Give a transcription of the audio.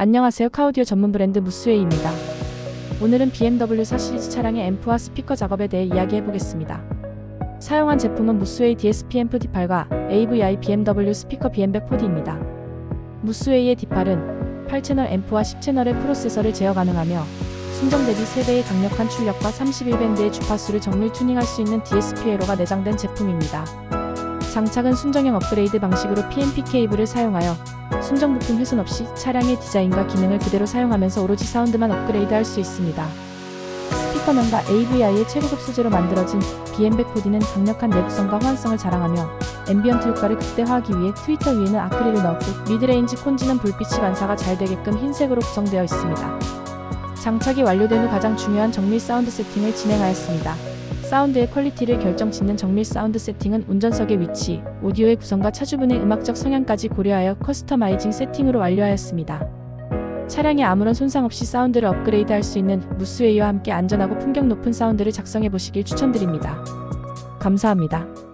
안녕하세요. 카우디오 전문 브랜드 무스웨이입니다. 오늘은 BMW 4 시리즈 차량의 앰프와 스피커 작업에 대해 이야기해 보겠습니다. 사용한 제품은 무스웨이 DSP 앰프 D8과 AVI BMW 스피커 BM100 4D입니다. 무스웨이의 D8은 8채널 앰프와 10채널의 프로세서를 제어 가능하며 순정 대비 3배의 강력한 출력과 31밴드의 주파수를 정밀 튜닝할 수 있는 DSP 회로가 내장된 제품입니다. 장착은 순정형 업그레이드 방식으로 PMP 케이블을 사용하여 순정 부품 훼손 없이 차량의 디자인과 기능을 그대로 사용하면서 오로지 사운드만 업그레이드 할 수 있습니다. 스피커면과 AVI의 최고급 소재로 만들어진 BM100 4D는 강력한 내구성과 호환성을 자랑하며 앰비언트 효과를 극대화하기 위해 트위터 위에는 아크릴을 넣었고 미드레인지 콘지는 불빛이 반사가 잘 되게끔 흰색으로 구성되어 있습니다. 장착이 완료된 후 가장 중요한 정밀 사운드 세팅을 진행하였습니다. 사운드의 퀄리티를 결정짓는 정밀 사운드 세팅은 운전석의 위치, 오디오의 구성과 차주분의 음악적 성향까지 고려하여 커스터마이징 세팅으로 완료하였습니다. 차량에 아무런 손상 없이 사운드를 업그레이드 할 수 있는 무스웨이와 함께 안전하고 품격 높은 사운드를 작성해 보시길 추천드립니다. 감사합니다.